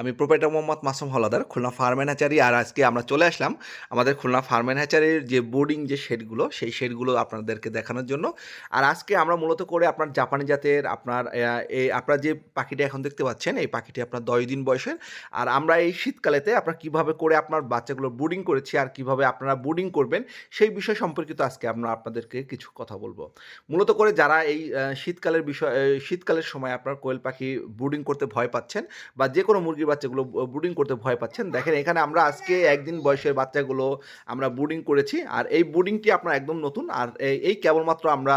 আমি প্রোপাইটার মোহাম্মদ মাসুম হলাদার, খুলনা ফার্মেন হ্যাচারি আর আজকে আমরা চলে আসলাম আমাদের খুলনা ফার্মেন হ্যাচারির যে বোর্ডিং যে শেডগুলো, সেই শেডগুলো আপনাদেরকে দেখানোর জন্য। আর আজকে আমরা মূলত করে আপনার জাপানি জাতের, আপনার এই আপনার যে পাখিটা এখন দেখতে পাচ্ছেন, এই পাখিটি আপনার দশ দিন বয়সের। আর আমরা এই শীতকালেতে আপনার কীভাবে করে আপনার বাচ্চাগুলো বোর্ডিং করেছি আর কীভাবে আপনারা বোর্ডিং করবেন, সেই বিষয় সম্পর্কিত আজকে আমরা আপনাদেরকে কিছু কথা বলব। মূলত করে যারা এই শীতকালের বিষয় শীতকালের সময় আপনার কোয়েল পাখি বোর্ডিং করতে ভয় পাচ্ছেন বা যে কোনো মুরগির বাচ্চাগুলো ব্রুডিং করতে ভয় পাচ্ছেন। দেখেন, এখানে আমরা আজকে একদিন বয়সের বাচ্চাগুলো আমরা ব্রুডিং করেছি। আর এই ব্রুডিংটি আপনার একদম নতুন। আর এই- কেবলমাত্র আমরা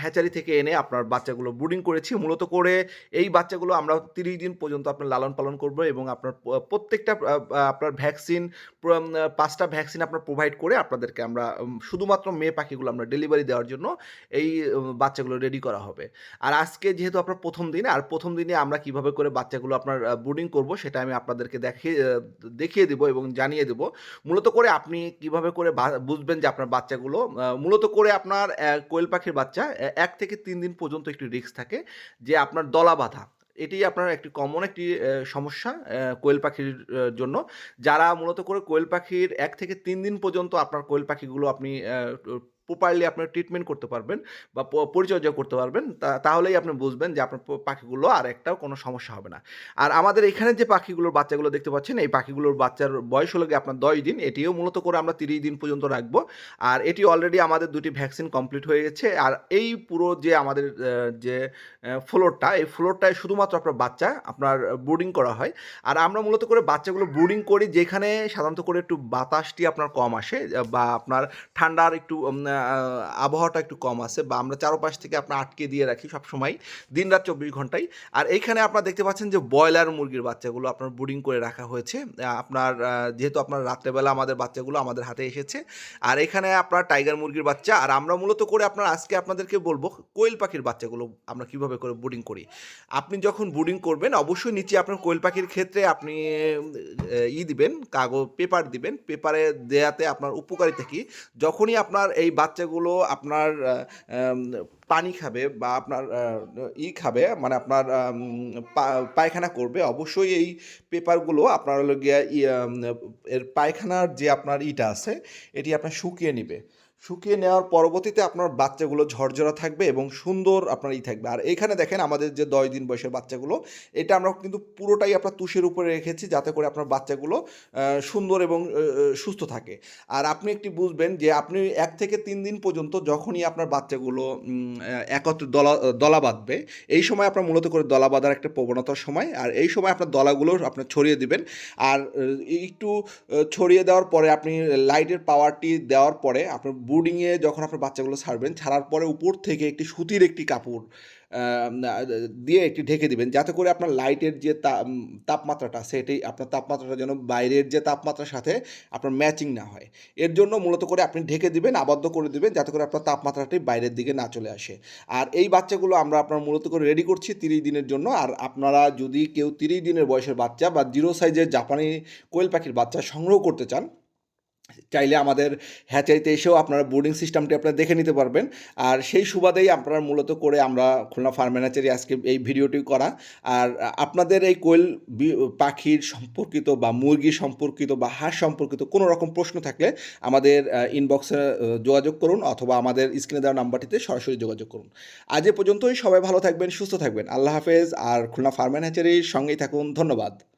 হ্যাচারি থেকে এনে আপনার বাচ্চাগুলো ব্রুডিং করেছি। মূলত করে এই বাচ্চাগুলো আমরা তিরিশ দিন পর্যন্ত আপনার লালন পালন করব এবং আপনার প্রত্যেকটা আপনার ভ্যাকসিন পাঁচটা ভ্যাকসিন আপনার প্রোভাইড করে আপনাদেরকে আমরা শুধুমাত্র মেয়ে পাখিগুলো আমরা ডেলিভারি দেওয়ার জন্য এই বাচ্চাগুলো রেডি করা হবে। আর আজকে যেহেতু আপনার প্রথম দিন, আর প্রথম দিনে আমরা কীভাবে করে বাচ্চাগুলো আপনার বোর্ডিং করব সেটা আমি আপনাদেরকে দেখিয়ে দেখিয়ে দেবো এবং জানিয়ে দেবো। মূলত করে আপনি কীভাবে করে বুঝবেন যে আপনার বাচ্চাগুলো মূলত করে আপনার কোয়েল পাখির বাচ্চা এক থেকে তিন দিন পর্যন্ত একটি রিস্ক থাকে যে আপনার দলা বাঁধা। এটি আপনার একটি কমন একটি সমস্যা কোয়েল পাখির জন্য। যারা মূলত করে কোয়েল পাখির এক থেকে তিন দিন পর্যন্ত আপনার কোয়েল পাখিগুলো আপনি প্রপারলি আপনার ট্রিটমেন্ট করতে পারবেন বা পরিচর্যা করতে পারবেন তাহলেই আপনি বুঝবেন যে আপনার পাখিগুলো আর একটাও কোনো সমস্যা হবে না। আর আমাদের এখানে যে পাখিগুলোর বাচ্চাগুলো দেখতে পাচ্ছেন, এই পাখিগুলোর বাচ্চার বয়স হলো আপনার দশ দিন, এটিও মূলত করে আমরা তিরিশ দিন পর্যন্ত রাখব। আর এটি অলরেডি আমাদের দুটি ভ্যাকসিন কমপ্লিট হয়ে গেছে। আর এই পুরো যে আমাদের যে ফ্লোরটা এই ফ্লোরটায় শুধুমাত্র আপনার বাচ্চা, আপনার বোর্ডিং করা হয়। আর আমরা মূলত করে বাচ্চাগুলো বোর্ডিং করি যেখানে সাধারণত করে একটু বাতাসটি আপনার কম আসে, বা আপনার ঠান্ডার একটু আবহাওয়াটা একটু কম আছে বা আমরা চারোপাশ থেকে আপনার আটকে দিয়ে রাখি সবসময় দিন রাত চব্বিশ ঘন্টায় আর এইখানে আপনারা দেখতে পাচ্ছেন যে ব্রয়লার মুরগির বাচ্চাগুলো আপনার বোর্ডিং করে রাখা হয়েছে। আপনার যেহেতু আপনার রাত্রেবেলা আমাদের বাচ্চাগুলো আমাদের হাতে এসেছে। আর এখানে আপনার টাইগার মুরগির বাচ্চা, আর আমরা মূলত করে আপনার আজকে আপনাদেরকে বলব কোয়েল পাখির বাচ্চাগুলো আমরা কীভাবে করে বোর্ডিং করি। আপনি যখন বোর্ডিং করবেন, অবশ্যই নিচে আপনার কোয়েল পাখির ক্ষেত্রে আপনি ই দিবেন, কাগজ পেপার দিবেন। পেপারে দেয়াতে আপনার উপকারিতা কি? যখনই আপনার এই বাচ্চাগুলো আপনার পানি খাবে বা আপনার ই খাবে মানে আপনার পায়খানা করবে, অবশ্যই এই পেপারগুলো আপনার গিয়ে এর পায়খানার যে আপনার ইটা আছে, এটি আপনার শুকিয়ে নিবে। শুকিয়ে নেওয়ার পরবর্তীতে আপনার বাচ্চাগুলো ঝরঝরা থাকবে এবং সুন্দর আপনার ই থাকবে। আর এখানে দেখেন আমাদের যে দশ দিন বয়সের বাচ্চাগুলো, এটা আমরা কিন্তু পুরোটাই আপনার তুষের উপরে রেখেছি যাতে করে আপনার বাচ্চাগুলো সুন্দর এবং সুস্থ থাকে। আর আপনি একটি বুঝবেন যে আপনি এক থেকে তিন দিন পর্যন্ত যখনই আপনার বাচ্চাগুলো একত্রে দলা দলা বাঁধবে, এই সময় আপনার মূলত করে দলা বাঁধার একটা প্রবণতার সময়। আর এই সময় আপনার দলাগুলো আপনার ছড়িয়ে দিবেন। আর একটু ছড়িয়ে দেওয়ার পরে আপনি লাইটের পাওয়ারটি দেওয়ার পরে আপনার বুডিংয়ে যখন আপনার বাচ্চাগুলো ছাড়বেন, ছাড়ার পরে উপর থেকে একটি সুতির একটি কাপড় দিয়ে একটি ঢেকে দিবেন। যাতে করে আপনার লাইটের যে তাপমাত্রাটা সেটি আপনার তাপমাত্রাটা যেন বাইরের যে তাপমাত্রার সাথে আপনার ম্যাচিং না হয়। এর জন্য মূলত করে আপনি ঢেকে দিবেন, আবদ্ধ করে দিবেন, যাতে করে আপনার তাপমাত্রাটি বাইরের দিকে না চলে আসে। আর এই বাচ্চাগুলো আমরা আপনার মূলত করে রেডি করছি তিরিশ দিনের জন্য। আর আপনারা যদি কেউ তিরিশ দিনের বয়সের বাচ্চা বা জিরো সাইজের জাপানি কোয়েল পাখির বাচ্চা সংগ্রহ করতে চান চাইলে আমাদের হ্যাচারিতে এসেও আপনারা বোর্ডিং সিস্টেমটি আপনারা দেখে নিতে পারবেন। আর সেই সুবাদেই আপনারা মূলত করে আমরা খুলনা ফার্ম হ্যাচারি আজকে এই ভিডিওটি করা। আর আপনাদের এই কোয়েল পাখির সম্পর্কিত বা মুরগি সম্পর্কিত বা হাঁস সম্পর্কিত কোনো রকম প্রশ্ন থাকলে আমাদের ইনবক্সে যোগাযোগ করুন অথবা আমাদের স্ক্রিনে দেওয়া নাম্বারটিতে সরাসরি যোগাযোগ করুন। আজ এ পর্যন্তই, সবাই ভালো থাকবেন, সুস্থ থাকবেন। আল্লাহ হাফেজ। আর খুলনা ফার্ম হ্যাচারির সঙ্গেই থাকুন। ধন্যবাদ।